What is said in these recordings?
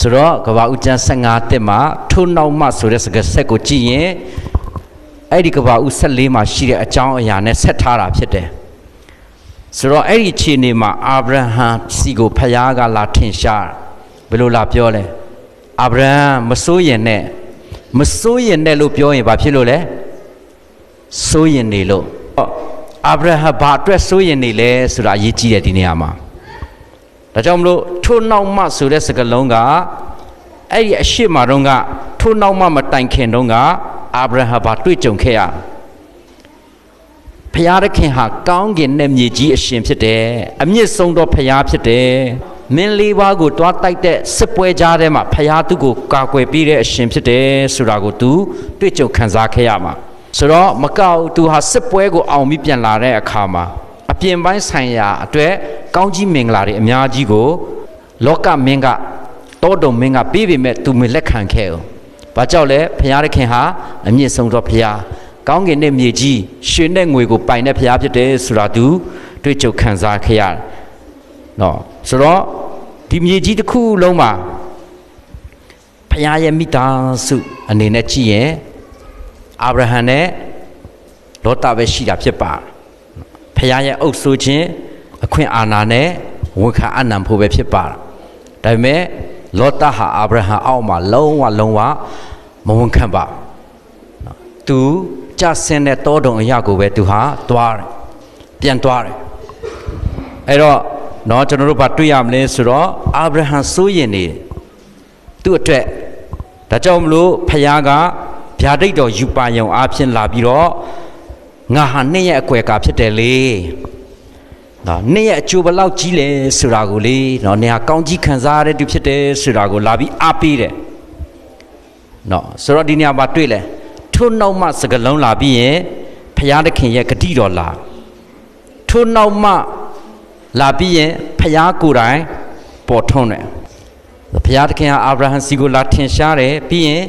ဆိုတော့ကဘာဦးကျမ်း15တက်မှာထိုးနောက်မှဆိုတဲ့စကားဆက်ကိုကြည့်ရင်အဲ့ဒီကဘာဦး14မှာရှိတဲ့အကြောင်းအရာနဲ့ဆက်ထားတာဖြစ်တယ်ဆိုတော့အဲ့ဒီအခြေအနေမှာအာဗြဟံစီကိုဖယားကလာထင်ရှားဘယ်လိုလာပြောလဲအာဗြဟံမစိုးရင်နဲ့မစိုးရင်နဲ့လို့ပြောရင်ဘာဖြစ်လို့လဲစိုးရင်နေလို့အာဗြဟံဘာအတွက်စိုးရင်နေလဲဆိုတာအရေးကြီးတယ်ဒီနေရာမှာ ဒါကြောင့်မလို့ထိုးနောက်မှဆိုတဲ့စကားလုံးကအဲ့ဒီအရှိမတုန်းကထိုးနောက်မှမတိုင်ခင်တုန်းကအာဗြဟံဘာတွေ့ကြုံခဲ့ရဖျားသခင်ဟာကောင်းကင်နဲ့မြေကြီးအရှင်ဖြစ်တယ်အမြင့်ဆုံးသောဖျားဖြစ်တယ်မင်းလေးပါးကိုတွားတိုက်တဲ့စစ်ပွဲကြားထဲမှာဖျားသူကိုကာကွယ်ပေးတဲ့အရှင်ဖြစ်တယ်ဆိုတာကို तू တွေ့ကြုံခံစားခဲ့ရမှာဆိုတော့မကောက် तू ဟာစစ်ပွဲကိုအောင်ပြီးပြန်လာတဲ့အခါမှာအပြင်ပိုင်းဆိုင်ရာအတွက် ကောင်းကြီးမင်္ဂလာတွေအများကြီးကိုလောကမင်းကတောတုံမင်းကပေးပေမဲ့သူမလက်ခံခဲ့အောင်။ဘာကြောင့်လဲဘုရားသခင်ဟာအမြင့်ဆုံးသောဘုရားကောင်းကင်နဲ့မြေကြီးရွှေနဲ့ငွေကိုပိုင်တဲ့ဘုရားဖြစ်တယ်ဆိုတာသူတွေ့ကြုံခံစားခဲ့ရတယ်။နော်ဆိုတော့ဒီမြေကြီးတစ်ခုလုံးမှာဘုရားရဲ့မိသားစုအနေနဲ့ကြည့်ရင်အာဗြဟံနဲ့လောတပဲရှိတာဖြစ်ပါတယ်။ဖခင်ရဲ့အုပ်ဆိုခြင်း အခွင့်အာဏာနဲ့ဝန်ခံအနံဖို့ပဲဖြစ်ပါတာဒါပေမဲ့လောတဟာအာဗြဟံအောက်မှာလုံးဝလုံးဝမဝန်ခံပါသူကြဆင်းတဲ့တောတုံအရာကိုပဲသူဟာသွားတယ်ပြန်သွားတယ်အဲ့တော့เนาะကျွန်တော်တို့ဘာတွေ့ရမလဲဆိုတော့အာဗြဟံစိုးရင်နေတယ်သူ့အတွက်ဒါကြောင့်မလို့ဖခင်ကဗျာဒိတ်တော်ယူပါယုံအားဖြင့်လာပြီးတော့ ငါဟာနှစ်ရဲ့အကွယ်ကာဖြစ်တယ်လေ နော်နှစ်ရဲ့အကျိုးဘလောက်ကြီးလဲဆိုတာကိုလေနော်နေဟာကောင်းကြီးခံစားရတဲ့သူဖြစ်တယ်ဆိုတာကိုလာပြီးအားပေးတယ်နော်ဆိုတော့ဒီနေရာမှာတွေ့လဲထို့နောက်မှစကလုံးလာပြီးရင်ဖရာသခင်ရဲ့ဂတိတော်လာထို့နောက်မှလာပြီးရင်ဖရာကိုယ်တိုင်ပေါ်ထွန်းတယ်ဖရာသခင်ဟာအာဗြဟံစီကိုလာထင်ရှားတယ်ပြီးရင်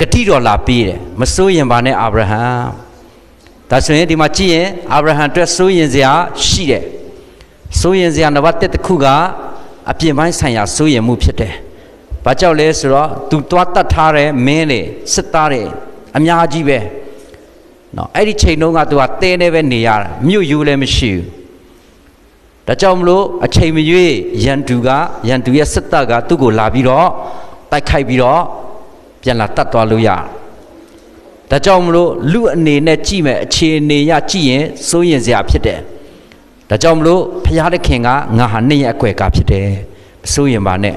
ဂတိတော်လာပြီးတယ်မစိုးရင်ပါနဲ့အာဗြဟံ ဒါဆိုရင်ဒီမှာကြည့်ရင်အာဗြဟံအတွက်စိုးရင်စရာရှိတယ်စိုးရင်စရာနံပါတ်1တစ်ခုကအပြင်ပိုင်းဆိုင်ရာစိုးရင်မှုဖြစ်တယ်။ဘာကြောင့်လဲဆိုတော့သူသွားတတ်ထားတဲ့မင်းတွေစစ်သားတွေအများကြီးပဲ။နော်အဲ့ဒီချိန်တုန်းကသူကတဲနေပဲနေရတာမြို့ယူလည်းမရှိဘူး။ဒါကြောင့်မလို့အချိန်မရွေးရန်သူကရန်သူရဲ့စစ်တပ်ကသူ့ကိုလာပြီးတော့တိုက်ခိုက်ပြီးတော့ပြန်လာတတ်သွားလို့ရတယ်။ ဒါကြောင့်မလို့လူအနေနဲ့ကြည့်မယ်အခြေအနေရကြည့်ရင်စိုးရင်စရာဖြစ်တယ်။ဒါကြောင့်မလို့ဖျားသခင်ကငါဟာနှစ်ရဲ့အကွယ်ကဖြစ်တယ်။မစိုးရင်ပါနဲ့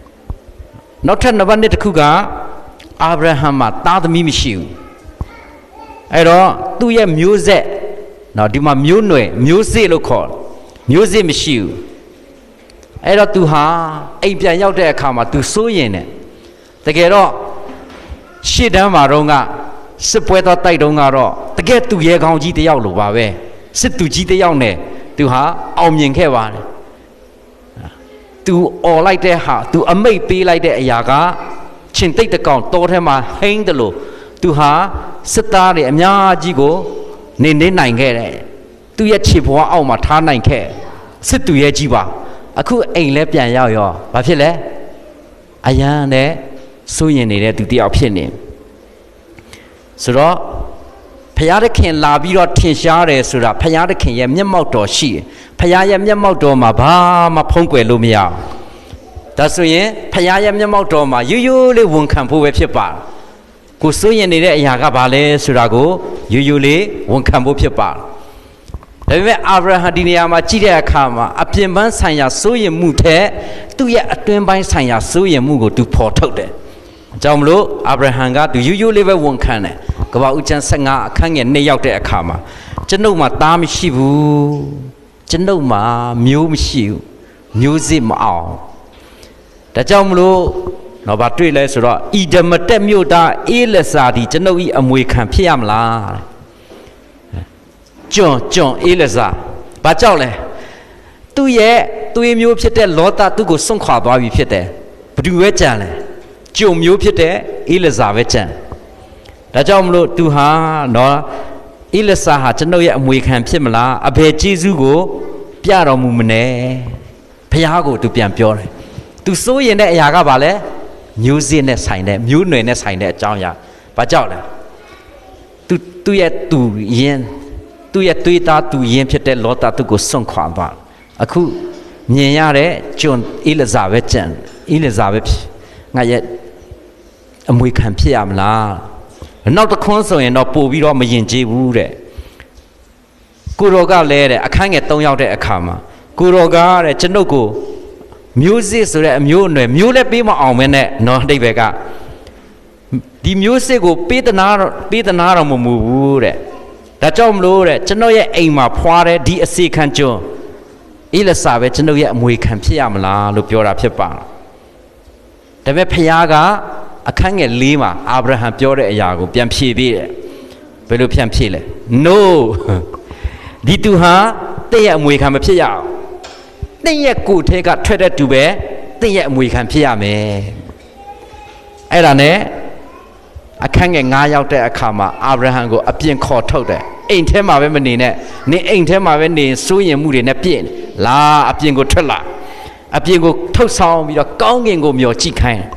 ။နောက်ထပ်နံပါတ်1တစ်ခုကအာဗြဟံမှာသားသမီးမရှိဘူး။အဲ့တော့သူ့ရဲ့မျိုးဆက်နော်ဒီမှာမျိုးနွယ်မျိုးစေ့လို့ခေါ်တယ်မျိုးစေ့မရှိဘူး။အဲ့တော့သူဟာအိမ်ပြန်ရောက်တဲ့အခါမှာသူစိုးရင်တယ်။တကယ်တော့ရှေ့တန်းမှာတော့က စစ်ပွဲတော့တိုက်တုန်းကတော့တကယ်သူရဲကောင်းကြီးတယောက်လိုပါပဲစစ်သူကြီးတယောက်နဲ့သူဟာအောင်မြင်ခဲ့ပါတယ်သူអော်လိုက်တဲ့ဟာသူအမိတ်ပေးလိုက်တဲ့အရာကချင်းတိတ်တကောင်တောထဲမှာဟိန်းတယ်လို့သူဟာစစ်သားတွေအများကြီးကိုနေနေနိုင်ခဲ့တယ်သူရဲ့ခြေဘွားအောက်မှာထားနိုင်ခဲ့စစ်သူရဲ့ကြီးပါအခုအိမ်လဲပြန်ရောက်ရောဘာဖြစ်လဲအယမ်းနဲ့စိုးရင်နေတဲ့သူတယောက်ဖြစ်နေ ဆိုတော့ဖယားသခင်လာပြီးတော့ထင်ရှားတယ်ဆိုတာဖယားသခင်ရဲ့မျက်မှောက်တော်ရှိတယ်ဖယားရဲ့မျက်မှောက်တော်မှာဘာမှဖုံးကွယ်လို့မရဘူးဒါဆိုရင်ဖယားရဲ့မျက်မှောက်တော်မှာရိုးရိုးလေးဝန်ခံဖို့ပဲဖြစ်ပါတယ်ကိုစိုးရင်နေတဲ့အရာကဘာလဲဆိုတာကိုရိုးရိုးလေးဝန်ခံဖို့ဖြစ်ပါတယ်ဒါပေမဲ့အာဗြဟံဒီနေရာမှာကြည့်တဲ့အခါမှာအပြင်ပန်းဆိုင်ရာစိုးရင်မှုထက်သူ့ရဲ့အတွင်းပိုင်းဆိုင်ရာစိုးရင်မှုကိုသူဖော်ထုတ်တယ်အကြောင်းမလို့အာဗြဟံကသူရိုးရိုးလေးပဲဝန်ခံတယ် ကပ္ပဦးကျမ်း15အခန်းငယ်2ရောက်တဲ့အခါမှာကျွန်ုပ်မှာသားမရှိဘူးကျွန်ုပ်မှာမျိုးမရှိဘူးမျိုးစစ်မအောင်ဒါကြောင့်မလို့တော့ဗာတွေ့လဲဆိုတော့ဣဒမတက်မြို့သားအေးလက်စာဒီကျွန်ုပ်ဤအမွေခံဖြစ်ရမလားတဲ့ကျွန်ကျွန်အေးလစားဘာကြောက်လဲသူ့ရဲ့သွေးမျိုးဖြစ်တဲ့လောတသူ့ကိုစွန့်ခွာသွားပြီဖြစ်တယ်ဘသူပဲကြံလဲကျုံမျိုးဖြစ်တဲ့အေးလစားပဲကြံ ဒါကြောင့်မလို့သူဟာနော်အေးလစားဟာကျွန်ုပ်ရဲ့အမွေခံဖြစ်မလားအဘယ်ကျေးဇူးကို ပြတော်မူမနဲ့ဖះကိုသူပြန်ပြောတယ်သူစိုးရင်တဲ့အရာကဘာလဲမျိုးစေ့နဲ့ဆိုင်တဲ့မျိုးနွယ်နဲ့ဆိုင်တဲ့အကြောင်းအရာဘာကြောက်လဲသူသူရဲ့သူယင်သူရဲ့တွေးသားသူယင်ဖြစ်တဲ့လောတာသူကိုစွန့်ခွာသွားအခုမြင်ရတဲ့ဂျွန်အီလဇာဘက်ကျန်အီလဇာဘက်ငါရဲ့အမွေခံဖြစ်ရမလား နောက်တစ်ခွန်းဆိုရင်တော့ပို့ပြီးတော့မယင်ကြည်ဘူးတဲ့ကိုရောကလည်းတဲ့အခန်းငယ်၃ရောက်တဲ့အခါမှာကိုရောကတဲ့ကျွန်ုပ်ကိုမျိုးစစ်ဆိုတဲ့အမျိုးအနွယ်မျိုးလည်းပေးမအောင်မဲနဲ့နော်အတိတ်ဘက်ကဒီမျိုးစစ်ကိုပေးတနာတော့ပေးတနာတော့မမူဘူးတဲ့ဒါကြောင့်မလို့တဲ့ကျွန်တော်ရဲ့အိမ်မှာဖွာတဲ့ဒီအစီခံကျွန်းအေးလစာပဲကျွန်တော်ရဲ့အမွေခံဖြစ်ရမလားလို့ပြောတာဖြစ်ပါလားဒါပေမဲ့ဖခင်က အခန်းငယ်၄မှာအာဗြဟံပြောတဲ့အရာကိုပြန်ဖြေပေးတယ်ဘယ်လိုပြန်ဖြေလဲ no ဒီသူဟာတင့်ရဲ့အမွေခံမဖြစ်ရအောင်တင့်ရဲ့ကိုယ်ထဲကထွက်တဲ့သူပဲတင့်ရဲ့အမွေခံဖြစ်ရမယ်အဲ့ဒါနဲ့အခန်းငယ်9ရောက်တဲ့အခါမှာအာဗြဟံကိုအပြင်ခေါ်ထုတ်တယ်အိမ်ထဲမှာပဲမနေနဲ့နင်အိမ်ထဲမှာပဲနေစိုးရင်မှုတွေနဲ့ပြည့်နေလာအပြင်ကိုထွက်လာအပြင်ကိုထုတ်ဆောင်ပြီးတော့ကောင်းကင်ကိုမျောကြည့်ခိုင်းတယ်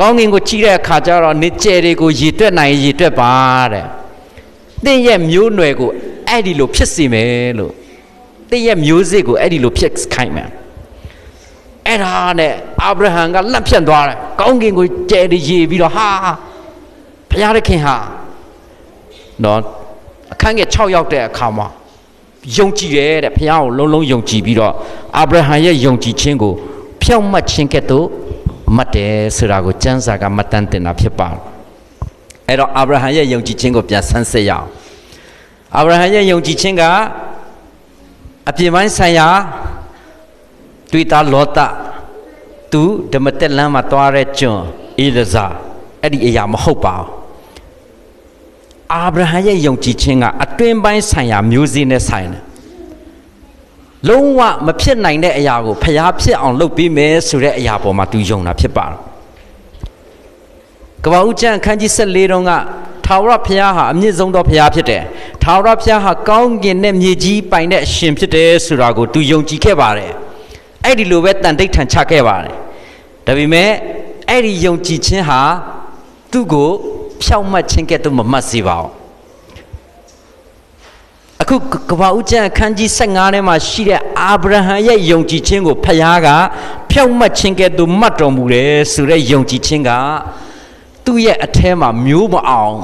ကောင်းကင်ကိုကြည့်တဲ့အခါကျတော့နေကျယ်တွေကိုရည်တွက်နိုင်ရည်တွက်ပါတဲ့တင့်ရဲ့မျိုးနွယ်ကိုအဲ့ဒီလိုဖြစ်စေမယ်လို့တင့်ရဲ့မျိုးစစ်ကိုအဲ့ဒီလိုဖြစ်ခိုင်းမယ်အဲ့ဒါနဲ့အာဗြဟံကလက်ဖြတ်သွားတယ်ကောင်းကင်ကိုကျဲရည်ပြီးတော့ဟာဘုရားသခင်ဟာနော်အခန်းငယ်6ရောက်တဲ့အခါမှာယုံကြည်တယ်တဲ့ဘုရားကိုလုံးလုံးယုံကြည်ပြီးတော့အာဗြဟံရဲ့ယုံကြည်ခြင်းကိုဖြောင့်မတ်ခြင်းကဲ့သို့ မှတ်တယ်ဆိုတာကိုကျမ်းစာကမှတ်တမ်းတင်တာဖြစ်ပါတယ်အဲ့တော့အာဗြဟံရဲ့ယုံကြည်ခြင်းကိုပြန်ဆန်းစစ်ရအောင်အာဗြဟံရဲ့ယုံကြည်ခြင်းကအပြင်ပိုင်းဆိုင်ရာတွေ့တာလောတသူဓမ္မတက်လမ်းမှာသွားတဲ့ကျွန်ဣလဇာအဲ့ဒီအရာမဟုတ်ပါဘူးအာဗြဟံရဲ့ယုံကြည်ခြင်းကအတွင်းပိုင်းဆိုင်ရာမျိုးစေ့နဲ့ဆိုင်တယ် လုံးဝမဖြစ်နိုင်တဲ့အရာကိုဖျားဖြစ်အောင်လုပ်ပြီးမယ်ဆိုတဲ့အရာပေါ်မှာသူယုံတာဖြစ်ပါတယ်ကပ္ပဦးကျမ်းအခန်းကြီး14တုန်းကထာဝရဘုရားဟာအမြင့်ဆုံးသောဘုရားဖြစ်တယ်။ထာဝရဘုရားဟာကောင်းကင်နဲ့မြေကြီးပိုင်တဲ့အရှင်ဖြစ်တယ်ဆိုတာကိုသူယုံကြည်ခဲ့ပါတယ်။အဲ့ဒီလိုပဲတန်တိတ်ထန်ချခဲ့ပါတယ်။ဒါပေမဲ့အဲ့ဒီယုံကြည်ခြင်းဟာသူ့ကိုဖြောင့်မတ်ခြင်းကဲ့သို့မမှတ်စေပါဘူး။ အခုကပ္ပဦးကျမ်းအခန်းကြီး15ထဲမှာရှိတဲ့အာဗြဟံရဲ့ယုံကြည်ခြင်းကိုဘုရားကဖြောင့်မတ်ခြင်းကဲ့သို့မှတ်တော်မူတယ်ဆိုတဲ့ယုံကြည်ခြင်းကသူ့ရဲ့အထဲမှာမျိုးမအောင်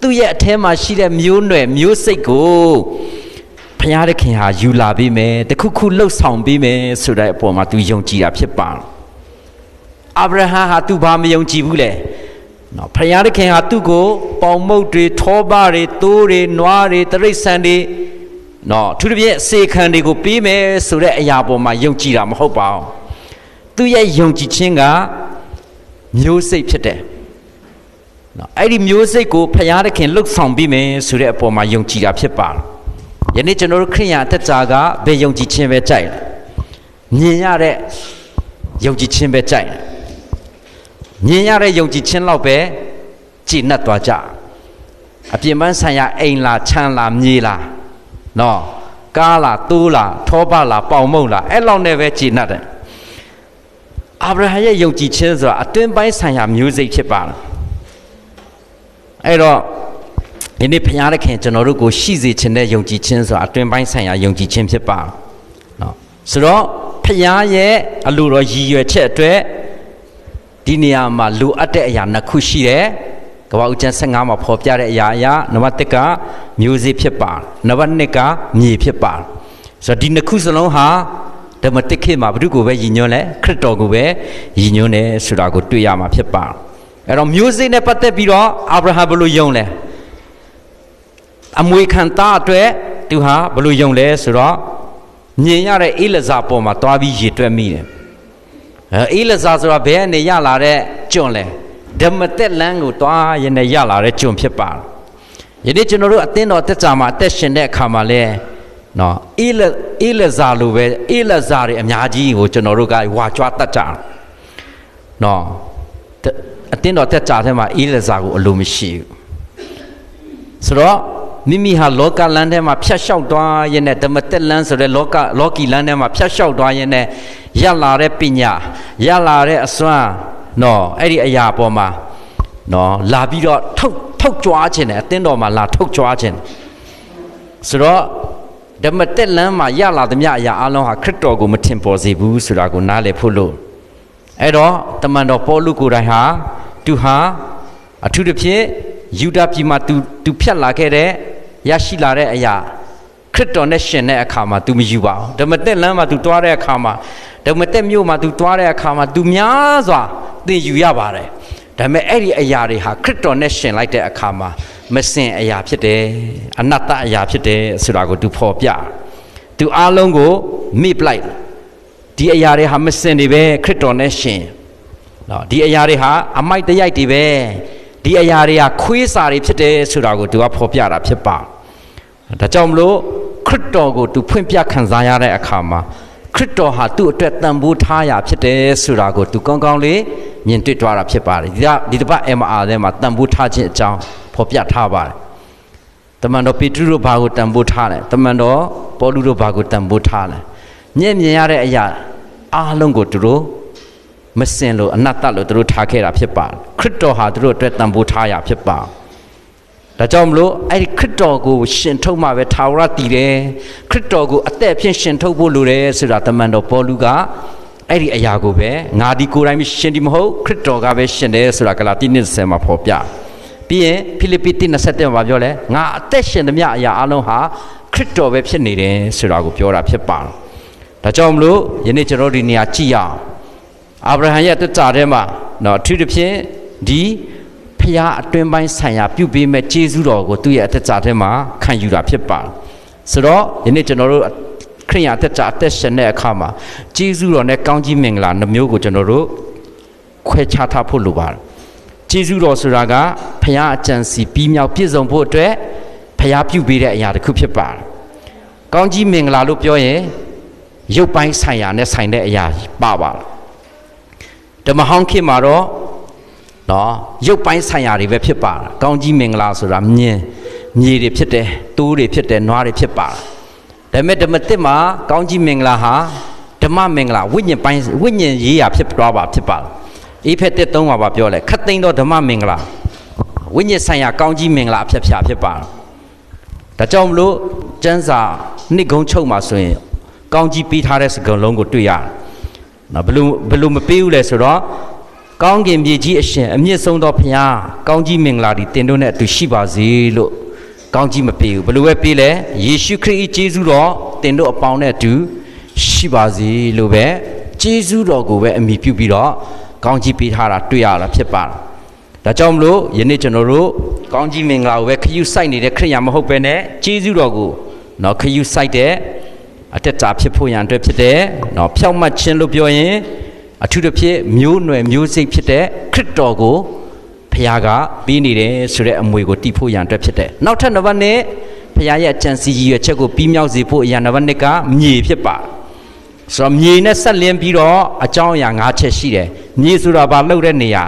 သူ့ရဲ့အထဲမှာရှိတဲ့မျိုးနွယ်မျိုးစိတ်ကိုဘုရားသခင်ဟာယူလာပြီးမယ်တခုခုလှုပ်ဆောင်ပြီးမယ်ဆိုတဲ့အပေါ်မှာသူယုံကြည်တာဖြစ်ပါအာဗြဟံဟာသူဘာမယုံကြည်ဘူးလဲ နော်ဘုရားသခင်ဟာသူ့ကိုပေါင်မုတ်တွေထောပတွေသိုးတွေနွားတွေတရိษံတွေနော်သူတစ်ပြည့်အစေခံတွေကိုပေးမယ်ဆိုတဲ့အရာပေါ်မှာယုံကြည်တာမဟုတ်ပါဘူးသူ့ရဲ့ယုံကြည်ခြင်းကမျိုးစိတ်ဖြစ်တယ်နော်အဲ့ဒီမျိုးစိတ်ကိုဖျားသခင်လှုပ်ဆောင်ပြီးမယ်ဆိုတဲ့အပေါ်မှာယုံကြည်တာဖြစ်ပါလားယနေ့ကျွန်တော်တို့ခရိယာအသက်တာကဘယ်ယုံကြည်ခြင်းပဲကြိုက်လဲမြင်ရတဲ့ယုံကြည်ခြင်းပဲကြိုက်တယ် မြင်ရတဲ့ယုံကြည်ခြင်းလောက်ပဲကြည်နက်သွားကြအပြင်ပန်းဆိုင်ရာအိမ်လားခြံလားမြေလားနော်ကားလားတိုးလားထောပလားပေါင်မုံလားအဲ့လောက်နဲ့ပဲကြည်နက်တယ်အာဗြဟံရဲ့ယုံကြည်ခြင်းဆိုတာအတွင်းပိုင်းဆိုင်ရာမျိုးစိတ်ဖြစ်ပါလားအဲ့တော့ဒီနေ့ဘုရားသခင်ကျွန်တော်တို့ကိုရှိစေခြင်းနဲ့ယုံကြည်ခြင်းဆိုတာအတွင်းပိုင်းဆိုင်ရာယုံကြည်ခြင်းဖြစ်ပါနော်ဆိုတော့ဘုရားရဲ့အလိုတော်ရည်ရွယ်ချက်အတွက် ဒီနေရာမှာလိုအပ်တဲ့အရာနှစ်ခုရှိတယ်ကမ္ဘာဦးကျမ်း15မှာဖော်ပြတဲ့အရာအရာနံပါတ်1ကမျိုးစေ့ဖြစ်ပါနံပါတ်2ကမြေဖြစ်ပါဆိုတော့ဒီနှစ်ခုစလုံးဟာဓမ္မတိခေတ်မှာဘု து ကိုပဲယဉ်ညွန်းလဲခရစ်တော်ကိုပဲယဉ်ညွန်းတယ်ဆိုတာကိုတွေ့ရမှာဖြစ်ပါအဲ့တော့မျိုးစေ့နဲ့ပတ်သက်ပြီးတော့အာဗြဟံဘယ်လိုယုံလဲအမွေခံသားအတွက်သူဟာဘယ်လိုယုံလဲဆိုတော့မြင်ရတဲ့အေလဇာပေါ်မှာတွားပြီးရေတွက်မိတယ် အဲအေလဇာဆိုတာဘယ်ကနေရလာတဲ့ကျွန်လဲဓမ္မတက်လန်းကိုတွားရနေရလာတဲ့ကျွန်ဖြစ်ပါယနေ့ကျွန်တော်တို့အသင်းတော်တက်ကြမှာအသက်ရှင်တဲ့အခါမှာလဲနော်အေလအေလဇာလိုပဲအေလဇာတွေအများကြီးကိုကျွန်တော်တို့ကဝါကြွားတတ်ကြတယ်နော်အတင်းတော်တက်ကြထဲမှာအေးလက်စားကိုအလိုမရှိဘူးဆိုတော့မိမိဟာလောကလမ်းထဲမှာဖြတ်လျှောက်သွားရင်းနဲ့ဓမ္မတက်လမ်းဆိုတဲ့လောကလောကီလမ်းထဲမှာဖြတ်လျှောက်သွားရင်းနဲ့ ရလာတဲ့ပညာရလာတဲ့အစွမ်းနော်အဲ့ဒီအရာပေါ်မှာနော်လာပြီးတော့ထုတ်ထုတ်ကြွားခြင်းတယ်အသင်းတော်မှာလာထုတ်ကြွားခြင်းဆိုတော့ဓမ္မတက်လမ်းမှာရလာသမျှအရာအလုံးဟာခရစ်တော်ကိုမထင်ပေါ်စေဘူးဆိုတာကိုနားလည်ဖို့လို့အဲ့တော့တမန်တော်ပေါလုကိုယ်တိုင်ဟာသူဟာအထူးသဖြင့်ယူဒာပြည်မှာသူသူဖြတ်လာခဲ့တဲ့ရရှိလာတဲ့အရာခရစ်တော်နဲ့ရှင်တဲ့အခါမှာ तू မယူပါဘူးဓမ္မတက်လမ်းမှာ तू တွားတဲ့အခါမှာ ဓမ္မတက်မြို့မှာ तू တွားတဲ့အခါမှာ तू များစွာသင်ယူရပါတယ်ဒါပေမဲ့အဲ့ဒီအရာတွေဟာခရစ်တော်နဲ့ရှင်လိုက်တဲ့အခါမှာမစင်အရာဖြစ်တယ်အနတ္တအရာဖြစ်တယ်ဆိုတာကို तू ဖော်ပြ तू အားလုံးကိုမိပလိုက်ဒီအရာတွေဟာမစင်တွေပဲခရစ်တော်နဲ့ရှင်နော်ဒီအရာတွေဟာအမိုက်တရိုက်တွေပဲဒီအရာတွေကခွေးစာတွေဖြစ်တယ်ဆိုတာကို तू ကဖော်ပြတာဖြစ်ပါဒါကြောင့်မလို့ခရစ်တော်ကို तू ဖွင့်ပြခံစားရတဲ့အခါမှာ ခရစ်တော်ဟာသူ့အတွက်တန်ဖိုးထားရဖြစ်တယ်ဆိုတာကို तू ကောင်းကောင်းလေးမြင်တွေ့သွားတာဖြစ်ပါတယ်ဒီကဒီတစ်ပတ် MR ထဲမှာတန်ဖိုးထားခြင်းအကြောင်းဖော်ပြထားပါတယ်တမန်တော်ပေတရုတို့ဘာကိုတန်ဖိုးထားလဲတမန်တော်ပေါလုတို့ဘာကိုတန်ဖိုးထားလဲညံ့မြင်ရတဲ့အရာအားလုံးကိုသူတို့မစင်လို့အနတ္တလို့သူတို့ထားခဲ့တာဖြစ်ပါတယ်ခရစ်တော်ဟာသူတို့အတွက်တန်ဖိုးထားရဖြစ်ပါ ဒါကြောင့်မလို့အဲ့ဒီခရစ်တော်ကိုရှင်ထုတ်မှပဲထာဝရတည်တယ်ခရစ်တော်ကိုအသက်အဖြစ်ရှင်ထုတ်ဖို့လိုတယ်ဆိုတာတမန်တော်ပေါလုကအဲ့ဒီအရာကိုပဲငါဒီကိုယ်တိုင်ရှင်ဒီမဟုတ်ခရစ်တော်ကပဲရှင်တယ်ဆိုတာဂလာတိ20မှာဖော်ပြပြီးရင်ဖိလိပ္ပိ1:27မှာပြောလဲငါအသက်ရှင်သမျှအရာအလုံးဟာခရစ်တော်ပဲဖြစ်နေတယ်ဆိုတာကိုပြောတာဖြစ်ပါတယ်ဒါကြောင့်မလို့ယနေ့ကျွန်တော်ဒီနေရာကြည့်ရအောင်အာဗြဟံရဲ့တက်တာထဲမှာနော်အထူးသဖြင့်ဒီ ဖျားအတွင်းပိုင်းဆိုင်ရာပြုပေးမဲ့ကျေးဇူးတော်ကိုသူ့ရဲ့အသက်တာထဲမှာခံယူတာဖြစ်ပါတယ်ဆိုတော့ယနေ့ကျွန်တော်တို့ခရိယာအသက်တာအသက်ရှင်တဲ့အခါမှာကျေးဇူးတော်နဲ့ကောင်းကြီးမင်္ဂလာနှမျိုးကိုကျွန်တော်တို့ခွဲခြားထားဖို့လိုပါတယ်ကျေးဇူးတော်ဆိုတာကဖျားအကြံစီပြီးမြောက်ပြည့်စုံဖို့အတွက်ဖျားပြုပေးတဲ့အရာတစ်ခုဖြစ်ပါတယ်ကောင်းကြီးမင်္ဂလာလို့ပြောရင်ရုပ်ပိုင်းဆိုင်ရာနဲ့ဆိုင်တဲ့အရာပါပါဓမ္မဟောင်းခေတ်မှာတော့ နော်ရုပ်ပိုင်းဆိုင်ရာတွေပဲဖြစ်ပါတာကောင်းကြီးမင်္ဂလာဆိုတာမြင်မြေတွေဖြစ်တယ်တိုးတွေဖြစ်တယ်နွားတွေဖြစ်ပါဒါပေမဲ့ဓမ္မတစ်မှာကောင်းကြီးမင်္ဂလာဟာဓမ္မမင်္ဂလာဝိညာဉ်ပိုင်းဝိညာဉ်ရေးရာဖြစ်သွားပါဖြစ်ပါအေဖက်တစ်သုံးပါပါပြောလဲခတ်သိမ်းသောဓမ္မမင်္ဂလာဝိညာဉ်ဆိုင်ရာကောင်းကြီးမင်္ဂလာအဖြစ်ဖြာဖြစ်ပါဒါကြောင့်မလို့ကျမ်းစာနှစ်ကုံချုပ်မှာဆိုရင်ကောင်းကြီးပေးထားတဲ့စကားလုံးကိုတွေ့ရတယ်နော်ဘလို့ဘလို့မပေးဘူးလဲဆိုတော့ ကောင်းကင်မြေကြီးအရှင်အမြင့်ဆုံးသောဖခင်ကောင်းကြီးမင်္ဂလာဒီတင်တို့နဲ့အတူရှိပါစေလို့ကောင်းကြီးမပေးဘူးဘလို့ပဲပေးလဲယေရှုခရစ်၏ကျေးဇူးတော်တင်တို့အပေါင်းနဲ့အတူရှိပါစေလို့ပဲကျေးဇူးတော်ကိုပဲအမိပြုပြီးတော့ကောင်းကြီးပေးထားတာတွေ့ရတာဖြစ်ပါတယ်ဒါကြောင့်မလို့ယနေ့ကျွန်တော်တို့ကောင်းကြီးမင်္ဂလာကိုပဲခရူးစိုက်နေတဲ့ခရိယာမဟုတ်ပဲနဲ့ကျေးဇူးတော်ကိုနော်ခရူးစိုက်တဲ့အတက်တာဖြစ်ဖို့ရန်အတွက်ဖြစ်တယ်။နော်ဖြောက်မှတ်ခြင်းလို့ပြောရင် အထူးသဖြင့်မျိုးနွယ်မျိုးစိတ်ဖြစ်တဲ့ခရစ်တော်ကိုဖခင်ကပြီးနေတယ်ဆိုတဲ့အမွေကိုတည်ဖို့ရန်အတွက်ဖြစ်တယ်။နောက်ထပ်နံပါတ်1ဖခင်ရဲ့အကြံစီရည်ရွယ်ချက်ကိုပြီးမြောက်စေဖို့အရာနံပါတ်2ကမြေဖြစ်ပါ။ဆိုတော့မြေနဲ့ဆက်လင်းပြီးတော့အကြောင်းအရာ၅ချက်ရှိတယ်။မြေဆိုတာဘာလုပ်တဲ့နေရာ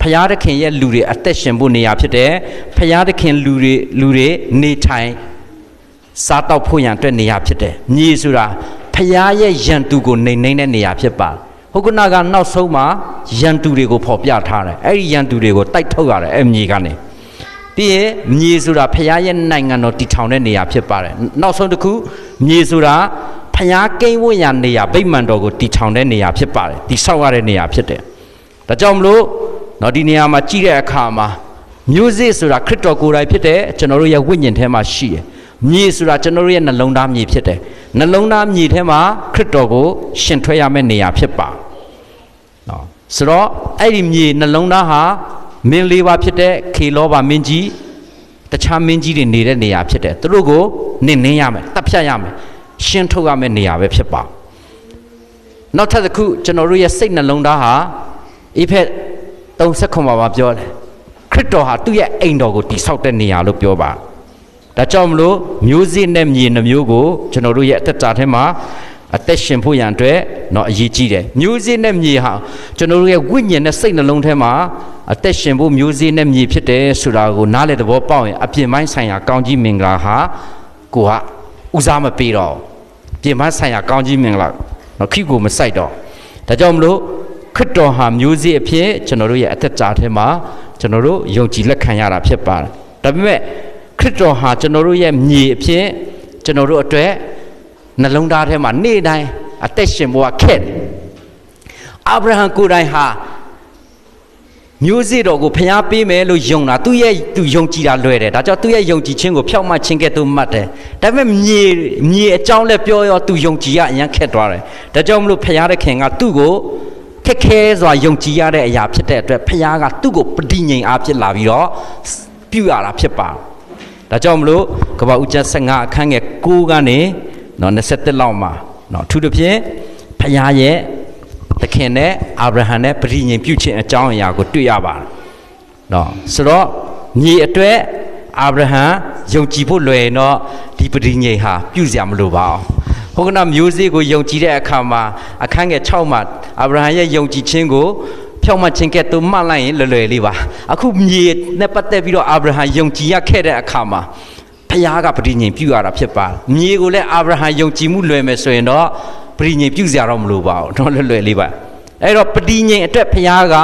ဖရာသခင်ရဲ့လူတွေအသက်ရှင်ဖို့နေရာဖြစ်တယ်။ဖရာသခင်လူတွေလူတွေနေထိုင်စားတောက်ဖို့ရန်အတွက်နေရာဖြစ်တယ်။မြေဆိုတာဖရာရဲ့ယန်တူကိုနေနေတဲ့နေရာဖြစ်ပါ ဟုတ်ကနာကနောက်ဆုံးမှာယန်တူတွေကိုဖော်ပြထားတယ်။အဲ့ဒီယန်တူတွေကိုတိုက်ထုတ်ရတယ်အဲ့မြေကနေပြီးရင်မြေဆိုတာဖရာရဲ့နိုင်ငံတော်တည်ထောင်တဲ့နေရာဖြစ်ပါတယ်။နောက်ဆုံးတစ်ခုမြေဆိုတာဖရာကိန်းဝတ်ရနေရာဗိမာန်တော်ကိုတည်ထောင်တဲ့နေရာဖြစ်ပါတယ်။တည်ဆောက်ရတဲ့နေရာဖြစ်တယ်။ဒါကြောင့်မလို့တော့ဒီနေရာမှာကြည့်တဲ့အခါမှာမျိုးစေ့ဆိုတာခရစ်တော်ကိုယ်တိုင်ဖြစ်တယ်ကျွန်တော်တို့ရဲ့ဝိညာဉ်ထဲမှာရှိတယ်။ မြေဆိုတာကျွန်တော်တို့ရဲ့နှလုံးသားမြေဖြစ်တယ်နှလုံးသားမြေထဲမှာခရစ်တော်ကို ရှင်ထွက်ရမယ့်နေရာဖြစ်ပါနော်ဆိုတော့အဲ့ဒီမြေနှလုံးသားဟာမင်းလေးပါဖြစ်တဲ့ခေလောဘမင်းကြီးတခြားမင်းကြီးတွေနေတဲ့နေရာဖြစ်တယ်သူတို့ကိုနင့်နင်းရမယ်တပ်ဖြတ်ရမယ်ရှင်းထုတ်ရမယ့်နေရာပဲဖြစ်ပါနောက်ထပ်တစ်ခုကျွန်တော်တို့ရဲ့စိတ်နှလုံးသားဟာအေဖက်39မှာပြောတယ်ခရစ်တော်ဟာသူ့ရဲ့အိမ်တော်ကိုတည်ဆောက်တဲ့နေရာလို့ပြောပါ ဒါကြောင့်မလို့မျိုးစစ်နဲ့မြေနှမျိုးကိုကျွန်တော်တို့ရဲ့အသက်တာထဲမှာအသက်ရှင်ဖို့ရန်အတွက်တော့အရေးကြီးတယ်မျိုးစေ့နဲ့မြေဟာကျွန်တော်တို့ရဲ့ဝိညာဉ်နဲ့စိတ်နှလုံးထဲမှာအသက်ရှင်ဖို့မျိုးစေ့နဲ့မြေဖြစ်တယ်ဆိုတာကိုနားလည်သဘောပေါက်ရင်အပြင်ပိုင်းဆိုင်ရာကောင်းကြီးမင်္ဂလာဟာကိုကဦးစားမပေးတော့ပြင်ပိုင်းဆိုင်ရာကောင်းကြီးမင်္ဂလာတော့ခိကိုမစိုက်တော့ဒါကြောင့်မလို့ခရစ်တော်ဟာမျိုးစေ့အဖြစ်ကျွန်တော်တို့ရဲ့အသက်တာထဲမှာကျွန်တော်တို့ယုံကြည်လက်ခံရတာဖြစ်ပါတယ်ဒါပေမဲ့ ခရစ်တော်ဟာကျွန်တော်တို့ရဲ့မြေအဖြစ်ကျွန်တော်တို့အတွက်နှလုံးသားထဲမှာနေ့တိုင်းအသက်ရှင်ဘဝခက်တယ်အာဗြဟံကိုယ်တိုင်ဟာမျိုးစေ့တော်ကိုဖျားပေးမယ်လို့ယုံတာသူ့ရဲ့သူယုံကြည်တာလွယ်တယ်ဒါကြောင့်သူ့ရဲ့ယုံကြည်ခြင်းကိုဖြောက်မှချင်းကဲ့သို့မှတ်တယ်ဒါပေမဲ့မြေမြေအကြောင်းလည်းပြောရောသူယုံကြည်ရအရင်ခက်သွားတယ်ဒါကြောင့်မလို့ဖျားတဲ့ခင်ကသူ့ကိုခက်ခဲစွာယုံကြည်ရတဲ့အရာဖြစ်တဲ့အတွက်ဖျားကသူ့ကိုပဋိငြိမ်အားဖြစ်လာပြီးတော့ပြုရတာဖြစ်ပါတယ် ဒါကြောင့်မလို့ကပ္ပဦးကျမ်း15အခန်းငယ်9ကနေနော်27လောက်မှာနော်အထူးသဖြင့်ဖျားရဲ့သခင်နဲ့အာဗြဟံနဲ့ပရိညင်ပြုခြင်းအကြောင်းအရာကိုတွေ့ရပါတယ်။နော်ဆိုတော့ညီအတွက်အာဗြဟံယုံကြည်ဖို့လွယ်ရင်တော့ဒီပရိညင်ဟာပြုစရာမလိုပါဘူး။ဟုတ်ကဲ့မျိုးစေ့ကိုယုံကြည်တဲ့အခါမှာအခန်းငယ်6မှာအာဗြဟံရဲ့ယုံကြည်ခြင်းကို ဖြောင့်မတ်ခြင်းကဲ့သို့မှတ်လိုက်ရင်လွယ်လွယ်လေးပါ။အခုမြေနဲ့ပတ်သက်ပြီးတော့အာဗြဟံယုံကြည်ရခဲ့တဲ့အခါမှာဖခင်ကပရိညင်ပြုရတာဖြစ်ပါတယ်။မြေကိုလည်းအာဗြဟံယုံကြည်မှုလွယ်မယ်ဆိုရင်တော့ပရိညင်ပြုစရာတော့မလိုပါဘူးတော့လွယ်လွယ်လေးပါအဲ့တော့ပရိညင်အတွက်ဖခင်က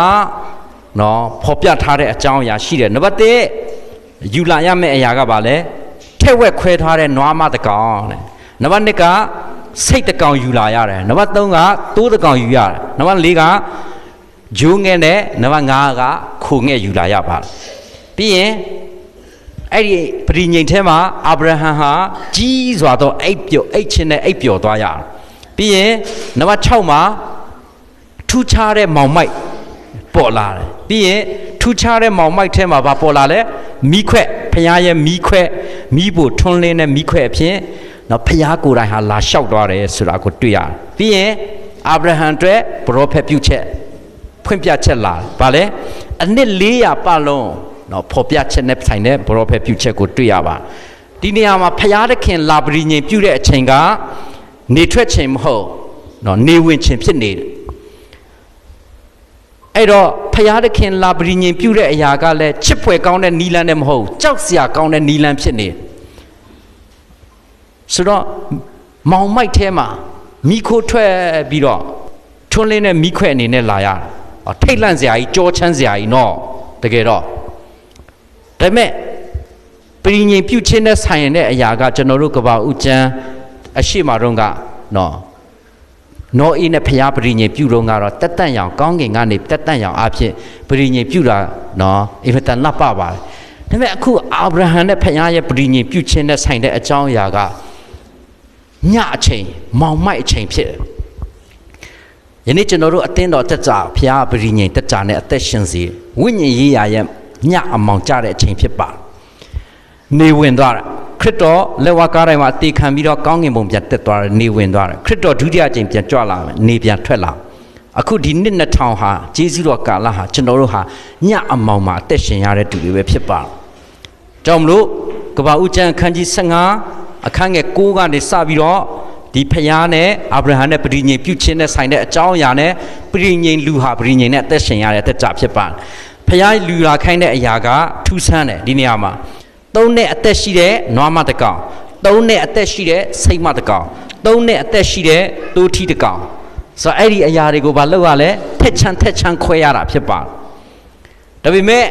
နော်ဖော်ပြထားတဲ့အကြောင်းအရာရှိတယ်နံပါတ်1ယူလာရမယ့်အရာကဘာလဲထက်ဝက်ခွဲထားတဲ့နွားမတကောင်တဲ့နံပါတ်2ကစိတ်တကောင်ယူလာရတယ်နံပါတ်3ကသိုးတကောင်ယူရတယ်နံပါတ်4က ဂျိုးငဲနဲ့နံပါတ်5ကခိုငဲယူလာရပါတယ်ပြီးရင်အဲ့ဒီပရိညင်ထဲမှာအာဗြဟံဟာကြီးစွာသောအိပ်ပျော်အိပ်ခြင်းနဲ့အိပ်ပျော်သွားရတယ်ပြီးရင်နံပါတ်6မှာထူးခြားတဲ့မောင်မိုက်ပေါ်လာတယ်ပြီးရင်ထူးခြားတဲ့မောင်မိုက်ထဲမှာဘာပေါ်လာလဲမိခွက်ဖျားရဲ့မိခွက်မိဖို့ထွန်းလင်းတဲ့မိခွက်အဖြစ်နော်ဖျားကိုယ်တိုင်ဟာလာလျှောက်သွားတယ်ဆိုတာကိုတွေ့ရတယ်ပြီးရင်အာဗြဟံအတွက်ဘရောဖက်ပြုချက် ဖွင့်ပြချက်လာဗာလဲအနှစ်400ပတ်လုံးနော်ဖော်ပြချက်နဲ့ဆိုင်တဲ့ဘရောဖက်ပြုချက်ကိုတွေ့ရပါဒီနေရာမှာဖျားသခင်လာပရိညင်ပြုတဲ့အချိန်ကနေထွက်ချိန်မဟုတ်နော်နေဝင်ချိန်ဖြစ်နေတယ်အဲ့တော့ဖျားသခင်လာပရိညင်ပြုတဲ့အရာကလည်းချစ်ဖွယ်ကောင်းတဲ့နီလန်းနဲ့မဟုတ်ကြောက်စရာကောင်းတဲ့နီလန်းဖြစ်နေဆိုတော့မောင်မိုက်ထဲမှာမိခိုးထွက်ပြီးတော့ထွန်းလင်းတဲ့မိခွဲ့အနေနဲ့လာရ ထိတ်လန့်စရာကြီးကြောချမ်းစရာကြီးနော်တကယ်တော့ဒါပေမဲ့ပရိညင်ပြုခြင်းနဲ့ဆိုင်တဲ့အရာကကျွန်တော်တို့ကဘာဥကျမ်းအရှိမတော့ကနော်နောအေးနဲ့ဖျားပရိညင်ပြုတော့ကတော့တက်တန့်ရောင်ကောင်းကင်ကနေတက်တန့်ရောင်အဖြစ်ပရိညင်ပြုတာနော်အင်မတန်နှပ်ပပါတယ်ဒါပေမဲ့အခုအာဗြဟံနဲ့ဖျားရဲ့ပရိညင်ပြုခြင်းနဲ့ဆိုင်တဲ့အကြောင်းအရာကညအချိန်မောင်မိုက်အချိန်ဖြစ်တယ် ယနေ့ကျွန်တော်တို့အသင်းတော်တက်ကြဖျားပရိညင်တက်ကြနဲ့အသက်ရှင်စီဝိညာဉ်ရေးရာရဲ့ညအမောင်ကြတဲ့အချိန်ဖြစ်ပါနေဝင်သွားတာခရစ်တော်လက်ဝါးကားတိုင်းမှာအသေးခံပြီးတော့ကောင်းကင်ဘုံပြန်တက်သွားတယ်နေဝင်သွားတယ်ခရစ်တော်ဒုတိယအကြိမ်ပြန်ကြွလာမယ်နေပြန်ထွက်လာအခုဒီနှစ်2000ဟာဂျေဇုတော်ကာလဟာကျွန်တော်တို့ဟာညအမောင်မှာအသက်ရှင်ရတဲ့သူတွေပဲဖြစ်ပါကြောင့်မလို့ကဘာဦးကျမ်းအခန်းကြီး15အခန်းငယ်6ကနေစပြီးတော့ ဒီဖျားနဲ့အာဗြဟံနဲ့ပရိညင်ပြုခြင်းနဲ့ဆိုင်တဲ့အကြောင်းအရာနဲ့ပရိညင်လူဟာပရိညင်နဲ့အသက်ရှင်ရတဲ့အသက်ကြဖြစ်ပါဖျားလူလာခိုင်းတဲ့အရာကထူးဆန်းတယ်ဒီနေရာမှာသုံးနဲ့အသက်ရှိတဲ့နွားမတကောင်သုံးနဲ့အသက်ရှိတဲ့စိတ်မတကောင်သုံးနဲ့အသက်ရှိတဲ့တိုးထီတကောင်ဆိုတော့အဲ့ဒီအရာတွေကိုဘာလုပ်ရလဲထက်ချမ်းထက်ချမ်းခွဲရတာဖြစ်ပါဒါပေမဲ့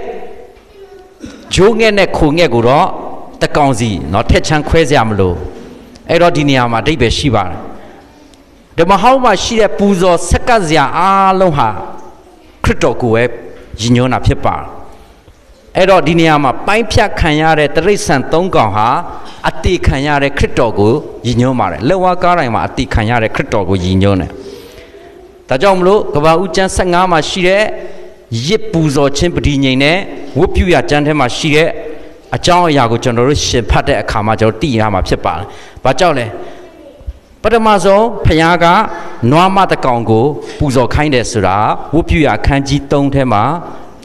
ဂျိုးငဲ့နဲ့ခုံငဲ့ကိုတော့တကောင်စီเนาะထက်ချမ်းခွဲစရာမလို အဲ့တော့ဒီနေရာမှာအဓိပ္ပာယ်ရှိပါတယ်ဓမ္မဟောင်းမှာရှိတဲ့ပူဇော်ဆက်ကပ်စရာအားလုံးဟာခရစ်တော်ကိုပဲရည်ညွှန်းတာဖြစ်ပါတယ်အဲ့တော့ဒီနေရာမှာပိုင်းဖြတ်ခံရတဲ့တရိษံ၃កောင်ဟာအတိခံရတဲ့ခရစ်တော်ကိုယဉ်ညွှန်းပါတယ်လက်ဝါးကားတိုင်းမှာအတိခံရတဲ့ခရစ်တော်ကိုယဉ်ညွှန်းတယ်ဒါကြောင့်မလို့ကဘာဦးကျမ်း15မှာရှိတဲ့ရစ်ပူဇော်ခြင်းပဋိငိမ်နဲ့ဝတ်ပြုရကျမ်းထဲမှာရှိတဲ့ အကြောင်းအရာကိုကျွန်တော်တို့ရှင်းဖတ်တဲ့အခါမှာကျွန်တော်သိရမှာဖြစ်ပါတယ်။ဘာကြောင့်လဲပထမဆုံးဖခင်ကနွားမတကောင်ကိုပူဇော်ခိုင်းတယ်ဆိုတာဝတ်ပြုရခန်းကြီး3ထဲမှာ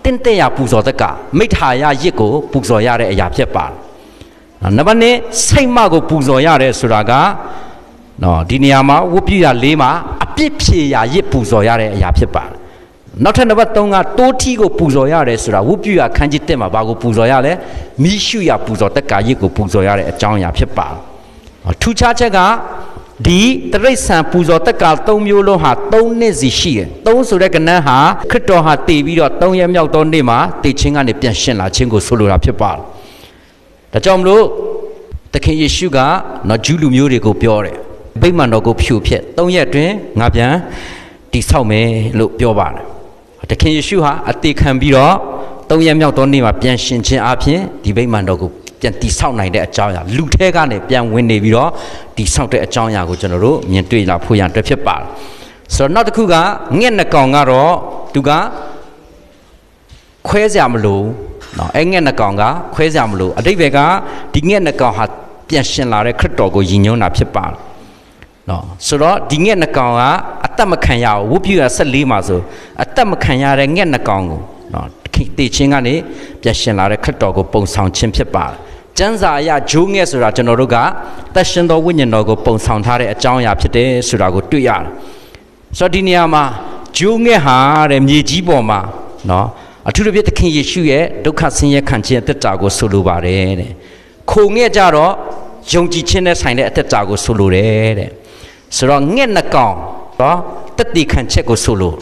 တင့်တဲ့ရပူဇော်တက်ကမိထာရရစ်ကိုပူဇော်ရတဲ့အရာဖြစ်ပါတယ်။နံပါတ်1စိတ်မကိုပူဇော်ရတယ်ဆိုတာကနော်ဒီနေရာမှာဝတ်ပြရလေးမှာအပြစ်ဖြေရာရစ်ပူဇော်ရတဲ့အရာဖြစ်ပါတယ်။ နောက်ထပ်နံပါတ်3ကတိုးထီကိုပူဇော်ရတယ်ဆိုတာဝတ်ပြရခန်းကြီးတက်မှာဘာကိုပူဇော်ရလဲမိရှုရပူဇော်တက်ကရစ်ကိုပူဇော်ရတဲ့အကြောင်းအရာဖြစ်ပါတယ်။ထူးခြားချက်ကဒီတရိษံပူဇော်တက်က၃မျိုးလုံးဟာ၃နှစ်စီရှိတယ်။၃ဆိုတဲ့ကဏ္ဍဟာခရစ်တော်ဟာတည်ပြီးတော့၃ရက်မြောက်သောနေ့မှာတည်ခြင်းကနေပြန်ရှင်လာခြင်းကိုဆိုလိုတာဖြစ်ပါတယ်။ဒါကြောင့်မလို့သခင်ယေရှုကနော်ဂျူးလူမျိုးတွေကိုပြောတယ်။ဗိမာန်တော်ကိုဖြိုဖျက်၃ရက်တွင်ငါပြန်တည်ဆောက်မယ်လို့ပြောပါတယ်။ သခင်ယေရှုဟာအသေးခံပြီးတော့သုံးရက်မြောက်သောနေ့မှာပြန်ရှင်ခြင်းအပြင်ဒီဗိမာန်တော်ကိုပြန်တည်ဆောက်နိုင်တဲ့အကြောင်းအရာလူထဲကနေပြန်ဝင်နေပြီးတော့တည်ဆောက်တဲ့အကြောင်းအရာကိုကျွန်တော်တို့မြင်တွေ့လာဖို့ရန်အတွက်ဖြစ်ပါတယ်ဆိုတော့နောက်တစ်ခုကငှက်နှကောင်ကတော့သူကခွဲစရာမလိုနော်အဲငှက်နှကောင်ကခွဲစရာမလိုအတိတ်ဘယ်ကဒီငှက်နှကောင်ဟာပြန်ရှင်လာတဲ့ခရစ်တော်ကိုယဉ်ညွန်းတာဖြစ်ပါတယ် နော်ဆိုတော့ဒီငှက်နှကောင်ကအသက်မခံရဘူးဝုပြူရ14မှာဆိုအသက်မခံရတဲ့ငှက်နှကောင်ကိုနော်တည်ခြင်းကနေပြန်ရှင်လာတဲ့ခရစ်တော်ကိုပုံဆောင်ခြင်းဖြစ်ပါတယ်ကျမ်းစာအရဂျိုးငှက်ဆိုတာကျွန်တော်တို့ကသက်ရှင်သောဝိညာဉ်တော်ကိုပုံဆောင်ထားတဲ့အကြောင်းအရာဖြစ်တယ်ဆိုတာကိုတွေ့ရတယ်ဆိုတော့ဒီနေရာမှာဂျိုးငှက်ဟာတဲ့မြေကြီးပေါ်မှာနော်အထူးသဖြင့်သခင်ယေရှုရဲ့ဒုက္ခဆင်းရဲခံခြင်းအသက်တာကိုဆိုလိုပါတယ်တဲ့ခိုငှက်ကြတော့ယုံကြည်ခြင်းနဲ့ဆိုင်တဲ့အသက်တာကိုဆိုလိုတယ်တဲ့ ဆိုတော့ငှက်နှကောင်နော်တက်တည်ခံချက်ကိုဆိုလို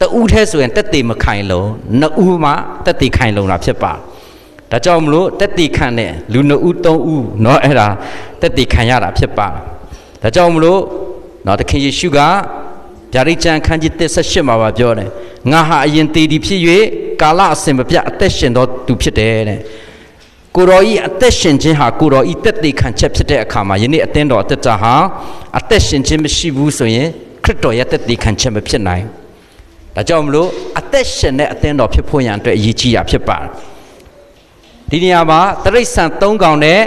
တူးထဲဆိုရင်တက်တည်မခိုင်လုံးနှစ်ဦးမှတက်တည်ခိုင်လုံးတာဖြစ်ပါဒါကြောင့်မလို့တက်တည်ခံတဲ့လူနှစ်ဦးသုံးဦးเนาะအဲ့ဒါတက်တည်ခံရတာဖြစ်ပါဒါကြောင့်မလို့เนาะတခင်ယေရှုကဗျာဒိတ်ကျမ်းခန်းကြီး38မှာပါပြောတယ်ငါဟာအရင်တည်တည်ဖြစ်၍ကာလအစဉ်မပြတ်အသက်ရှင်သောသူဖြစ်တယ်တဲ့ ကိုတော်ဤအသက်ရှင်ခြင်းဟာကိုတော်ဤတက်တည်ခံချက်ဖြစ်တဲ့အခါမှာယနေ့အသင်းတော်အသက်တာဟာအသက်ရှင်ခြင်းမရှိဘူးဆိုရင်ခရစ်တော်ရဲ့တက်တည်ခံချက်မဖြစ်နိုင်ဒါကြောင့်မလို့အသက်ရှင်တဲ့အသင်းတော်ဖြစ်ဖို့ရန်အတွက်အရေးကြီးတာဖြစ်ပါတယ်ဒီနေရာမှာတရိษံ၃កောင်နဲ့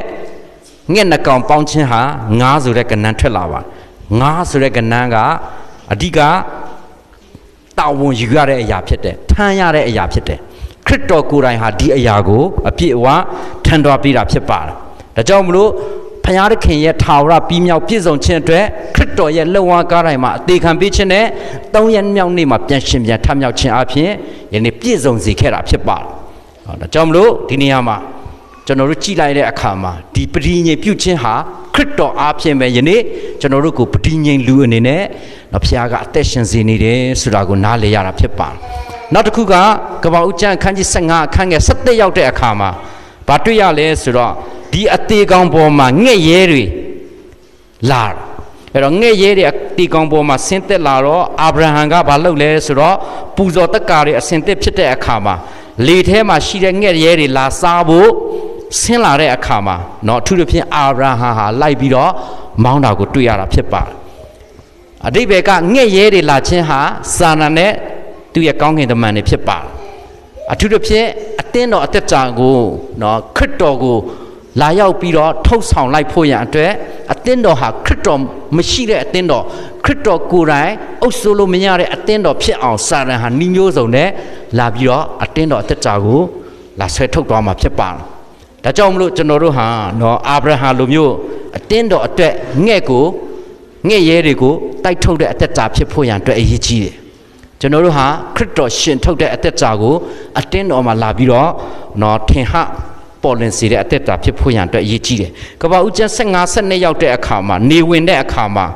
ငှက်နှကောင်ပေါင်းခြင်းဟာငါးဆိုတဲ့ကဏ္ဍထွက်လာပါငါးဆိုတဲ့ကဏ္ဍကအဓိကတာဝန်ယူရတဲ့အရာဖြစ်တယ်ထမ်းရတဲ့အရာဖြစ်တယ် ခရစ်တော်ကိုယ်တိုင်ဟာဒီအရာကိုအပြည့်အဝထမ်းတော်ပေးတာဖြစ်ပါတယ်ဒါကြောင့်မလို့ဖခင်သခင်ရဲ့ထာဝရပြီးမြောက်ပြည့်စုံခြင်းအတွက်ခရစ်တော်ရဲ့လက်ဝါးကားတိုင်းမှာအသေးခံပေးခြင်းနဲ့၃ရက်မြောက်နေ့မှာပြန်ရှင်ပြန်ထမြောက်ခြင်းအပြင်ယနေ့ပြည့်စုံစေခဲ့တာဖြစ်ပါတယ်ဟောဒါကြောင့်မလို့ဒီနေရာမှာကျွန်တော်တို့ကြည်လိုက်တဲ့အခါမှာဒီပဋိညာဉ်ပြုခြင်းဟာခရစ်တော်အားဖြင့်ပဲယနေ့ကျွန်တော်တို့ကိုပဋိညာဉ်လူအနေနဲ့တော့ဖခင်ကအသက်ရှင်စေနေတယ်ဆိုတာကိုနားလည်ရတာဖြစ်ပါတယ်နောက်တစ်ခုက ကပ္ပဦးကျမ်းအခန်းကြီး15အခန်းငယ်17ရောက်တဲ့အခါမှာဘာတွေ့ရလဲဆိုတော့ဒီအသေးကောင်ပေါ်မှာငှက်ရဲတွေလာအဲ့တော့ငှက်ရဲတွေအသေးကောင်ပေါ်မှာဆင်းသက်လာတော့အာဗြဟံကဘာလုပ်လဲဆိုတော့ပူဇော်တက္ကာတွေအစင်သက်ဖြစ်တဲ့အခါမှာလေထဲမှာရှိတဲ့ငှက်ရဲတွေလာစားဖို့ဆင်းလာတဲ့အခါမှာเนาะအထူးသဖြင့်အာဗြဟံဟာလိုက်ပြီးတော့မောင်းတာကိုတွေ့ရတာဖြစ်ပါတယ်အတိဘယ်ကငှက်ရဲတွေလာခြင်းဟာစာနာနဲ့သူ့ရဲ့ကောင်းကင်တမန်တွေဖြစ်ပါတယ် အထူးသဖြင့်အသင်းတော်အသက်တာကိုနော်ခရစ်တော်ကိုလာရောက်ပြီးတော့ထုတ်ဆောင်လိုက်ဖို့ရန်အတွက်အသင်းတော်ဟာခရစ်တော်မရှိတဲ့အသင်းတော်ခရစ်တော်ကိုယ်တိုင်အုပ်စိုးလို့မရတဲ့အသင်းတော်ဖြစ်အောင်စာရန်ဟာနှီးမျိုးစုံနဲ့လာပြီးတော့အသင်းတော်အသက်တာကိုလာဆွဲထုတ်သွားမှာဖြစ်ပါတယ်။ဒါကြောင့်မလို့ကျွန်တော်တို့ဟာနော်အာဗြဟံလိုမျိုးအသင်းတော်အတွက်ငှဲ့ကိုငှဲ့ရဲတွေကိုတိုက်ထုတ်တဲ့အသက်တာဖြစ်ဖို့ရန်အတွက်အရေးကြီးတယ်။ ကျွန်တော်တို့ဟာခရစ်တော်ရှင်ထုတ်တဲ့အသက်တာကိုအတင်းတော်မှာလာပြီးတော့နော်ထင်ဟပေါ်လင်စေတဲ့အသက်တာဖြစ်ဖို့ရန်အတွက်အရေးကြီးတယ်။ကပ္ပဦးကျမ်း15 12ရောက်တဲ့အခါမှာနေဝင်တဲ့အခါမှာ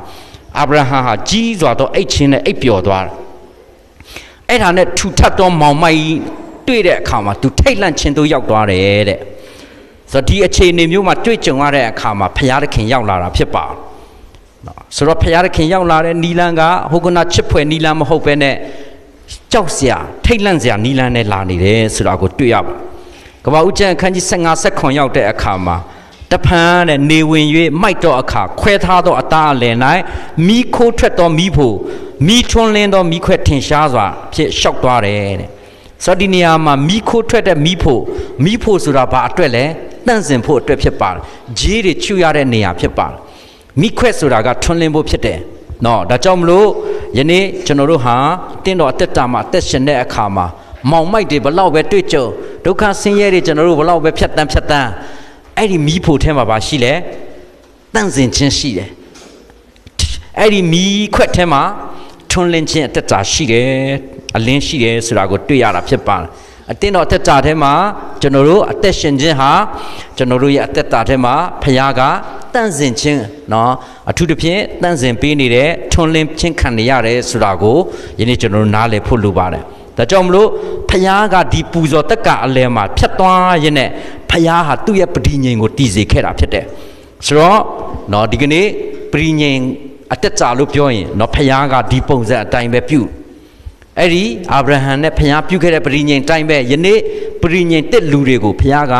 အာဗြဟံဟာကြီးစွာသောအိတ်ချင်းနဲ့အိပ်ပျော်သွားတယ်။အဲ့ဒါနဲ့ထူထပ်သောမောင်မိုက်တွေ့တဲ့အခါမှာသူထိတ်လန့်ခြင်းသို့ရောက်သွားတယ်တဲ့။ဆိုတော့ဒီအခြေအနေမျိုးမှာတွေ့ကြုံရတဲ့အခါမှာဖျားသခင်ရောက်လာတာဖြစ်ပါနော် ဆိုတော့ဖျားသခင်ရောက်လာတဲ့နီလန်ကဟိုကနာချစ်ဖွယ်နီလန်မဟုတ်ပဲနဲ့ကြောက်စရာထိတ်လန့်စရာနီလန်နဲ့လာနေတယ်ဆိုတာကိုတွေ့ရပါကပ္ပဦးကျမ်းအခန်းကြီး15ဆက်ခွန်ရောက်တဲ့အခါမှာတဖန်တဲ့နေဝင်၍မိုက်တော့အခါခွဲထားသောအသားအလယ်၌မိခိုးထွက်သောမိဖို့မိထွန်းလင်းသောမိခွက်ထင်ရှားစွာဖြစ်လျှောက်သွားတယ်တဲ့ဆိုတော့ဒီနေရာမှာမိခိုးထွက်တဲ့မိဖို့မိဖို့ဆိုတာဘာအတွက်လဲတန့်စင်ဖို့အတွက်ဖြစ်ပါတယ်ဂျေးတွေချူရတဲ့နေရာဖြစ်ပါတယ် မိခွက်ဆိုတာကထွန်းလင်းဖို့ဖြစ်တယ်နော်ဒါကြောင့်မလို့ယနေ့ကျွန်တော်တို့ဟာတင်းတော်အသက်တာမှာအသက်ရှင်တဲ့အခါမှာမောင်မိုက်တွေဘလောက်ပဲတွေ့ကြုံဒုက္ခဆင်းရဲတွေကျွန်တော်တို့ဘလောက်ပဲဖြတ်တန်းဖြတ်တန်းအဲ့ဒီမီးဖို့ထဲမှာပါရှိလဲတန့်စင်ခြင်းရှိတယ်အဲ့ဒီမီးခွက်ထဲမှာထွန်းလင်းခြင်းအသက်တာရှိတယ်အလင်းရှိတယ်ဆိုတာကိုတွေ့ရတာဖြစ်ပါတယ် အတင်းတော်အသက်တာထဲမှာကျွန်တော်တို့အသက်ရှင်ခြင်းဟာကျွန်တော်တို့ရဲ့အသက်တာထဲမှာဖခင်ကတန့်စင်ခြင်းเนาะအထူးသဖြင့်တန့်စင်ပေးနေတဲ့ထွန်းလင်းခြင်းခံနေရတယ်ဆိုတာကိုယနေ့ကျွန်တော်တို့နားလည်ဖို့လိုပါတယ်ဒါကြောင့်မလို့ဖခင်ကဒီပူဇော်တက်ကအလဲမှာဖြတ်သွားရင်းနဲ့ဖခင်ဟာသူ့ရဲ့ပဋိညာဉ်ကိုတည်စေခဲ့တာဖြစ်တယ်ဆိုတော့เนาะဒီကနေ့ပဋိညာဉ်အတက်တာလို့ပြောရင်เนาะဖခင်ကဒီပုံစံအတိုင်းပဲပြု အဲ့ဒီအာဗြဟံနဲ့ဖခင်ပြုခဲ့တဲ့ပရိညင်တိုင်းပဲယနေ့ပရိညင်တက်လူတွေကိုဖခင်က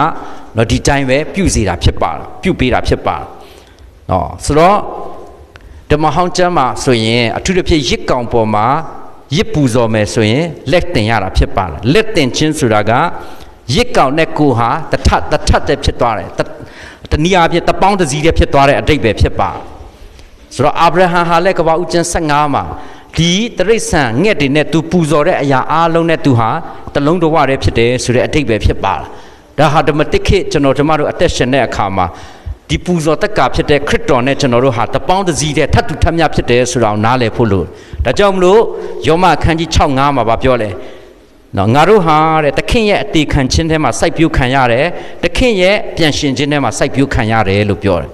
နော်ဒီတိုင်းပဲပြုစေတာဖြစ်ပါပြုပေးတာဖြစ်ပါနော်ဆိုတော့ဓမ္မဟောင်းကျမ်းမှာဆိုရင်အထူးသဖြင့်ရစ်ကောင်ပေါ်မှာရစ်ပူဇော်မယ်ဆိုရင်လက်တင်ရတာဖြစ်ပါလားလက်တင်ချင်းဆိုတာကရစ်ကောင်နဲ့ကိုဟာတထတထတဲ့ဖြစ်သွားတယ်တနည်းအားဖြင့်တပေါင်းတစည်းတဲ့ဖြစ်သွားတဲ့အတိတ်ပဲဖြစ်ပါဆိုတော့အာဗြဟံဟာလည်းကပ္ပဦးကျမ်း15မှာ ဒီတရိษံငှက်တွေနဲ့သူပူဇော်တဲ့အရာအားလုံးနဲ့သူဟာတလုံးတော်ဝရဲဖြစ်တယ်ဆိုတဲ့အတိတ်ပဲဖြစ်ပါလားဒါဟာဓမ္မတိခေတ်ကျွန်တော်တို့တို့အသက်ရှင်တဲ့အခါမှာဒီပူဇော်တက်ကဖြစ်တဲ့ခရစ်တော်နဲ့ကျွန်တော်တို့ဟာတပေါင်းတစည်းတဲ့ထပ်တူထပ်မြဖြစ်တယ်ဆိုတာကိုနားလည်ဖို့လို့ဒါကြောင့်မလို့ယောမအခန်းကြီး6 9မှာဗာပြောလဲနော်ငါတို့ဟာတဲ့တခင်ရဲ့အတေခံခြင်းထဲမှာစိုက်ပျိုးခံရတယ်တခင်ရဲ့ပြန်ရှင်ခြင်းထဲမှာစိုက်ပျိုးခံရတယ်လို့ပြောတယ်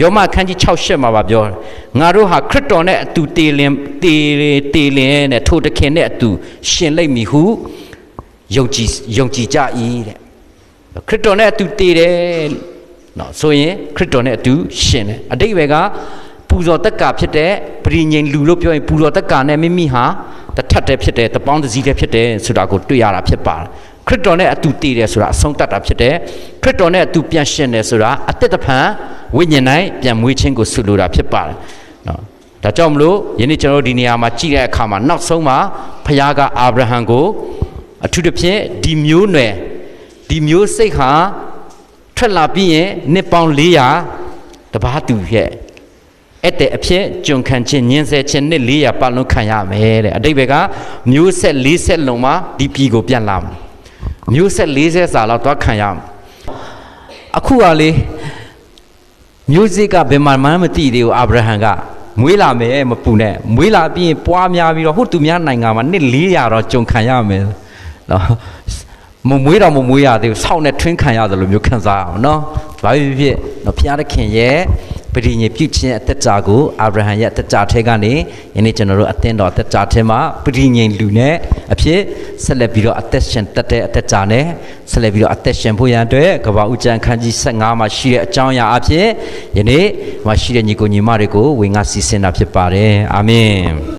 ယောမအခန်းကြီး6ရှက်မှာပါပြောတယ်ငါတို့ဟာခရစ်တော်နဲ့အတူတည်လင်တည်တည်လင်နဲ့ထိုတခင်နဲ့အတူရှင်လိမ့်မည်ဟုယုံကြည်ယုံကြည်ကြ၏တဲ့ခရစ်တော်နဲ့အတူတည်တယ်နော်ဆိုရင်ခရစ်တော်နဲ့အတူရှင်တယ်အတိတ်ဘယ်ကပူဇော်တက်ကာဖြစ်တဲ့ပရိညင်လူလို့ပြောရင်ပူဇော်တက်ကာနဲ့မိမိဟာတထက်တဲ့ဖြစ်တဲ့တပေါင်းတစည်းတဲ့ဖြစ်တဲ့ဆိုတာကိုတွေ့ရတာဖြစ်ပါတယ်ခရစ်တော်နဲ့အတူတည်တယ်ဆိုတာအဆုံးတတ်တာဖြစ်တယ်ခရစ်တော်နဲ့အတူပြန်ရှင်တယ်ဆိုတာအသက်တဖန်ဝိညာဉ်၌ပြန်မွေးခြင်းကိုဆုလိုတာဖြစ်ပါတယ်နော်ဒါကြောင့်မလို့ယနေ့ကျွန်တော်တို့ဒီနေရာမှာကြည့်တဲ့အခါမှာနောက်ဆုံးမှာဖခင်ကအာဗြဟံကိုအထူးသဖြင့်ဒီမျိုးနွယ်ဒီမျိုးစိတ်ဟာထွက်လာပြီးရင်နှစ်ပေါင်း400တပားတူရဲ့အဲ့တဲ့အဖြစ်ကျွန်ခံခြင်းညင်းဆဲခြင်းနှစ်400ပတ်လုံးခံရမယ်တဲ့အတိတ်ဘက်ကမျိုးဆက်40လုံးမှာဒီပြည်ကိုပြန်လာမယ်မျိုးဆက်40စာလောက်သွားခံရမယ်အခုကလေ မျိုးစစ်ကဘယ်မှာမှမသိသေးဘူးအာဗြဟံကမွေးလာမယ်မပူနဲ့မွေးလာပြီးရင်ပွားများပြီးတော့ဟုတ်သူများနိုင်ငံမှာနှစ်400တော့ကျွန်ခံရမယ်နော်မမွေးတော့မမွေးရသေးဘူးဆောက်နဲ့ထွင်းခံရတယ်လို့မျိုးခံစားအောင်နော်ဘာဖြစ်ဖြစ်နော်ဖျားသခင်ရဲ့ ပရိညင်ပြုခြင်းအသက်တာကိုအာဗြဟံရဲ့အသက်တာထဲကနေယနေ့ကျွန်တော်တို့အသင်းတော်အသက်တာထဲမှာပရိညင်လူနဲ့အဖြစ်ဆက်လက်ပြီးတော့အသက်ရှင်တတ်တဲ့အသက်တာနဲ့ဆက်လက်ပြီးတော့အသက်ရှင်ဖို့ရန်အတွက်ကဘာဦးကျန်ခန်းကြီး15မှာရှိတဲ့အကြောင်းအရာအဖြစ်ယနေ့မှာရှိတဲ့ညီကိုညီမတွေကိုဝေငါစီစဉ်တာဖြစ်ပါတယ်အာမင်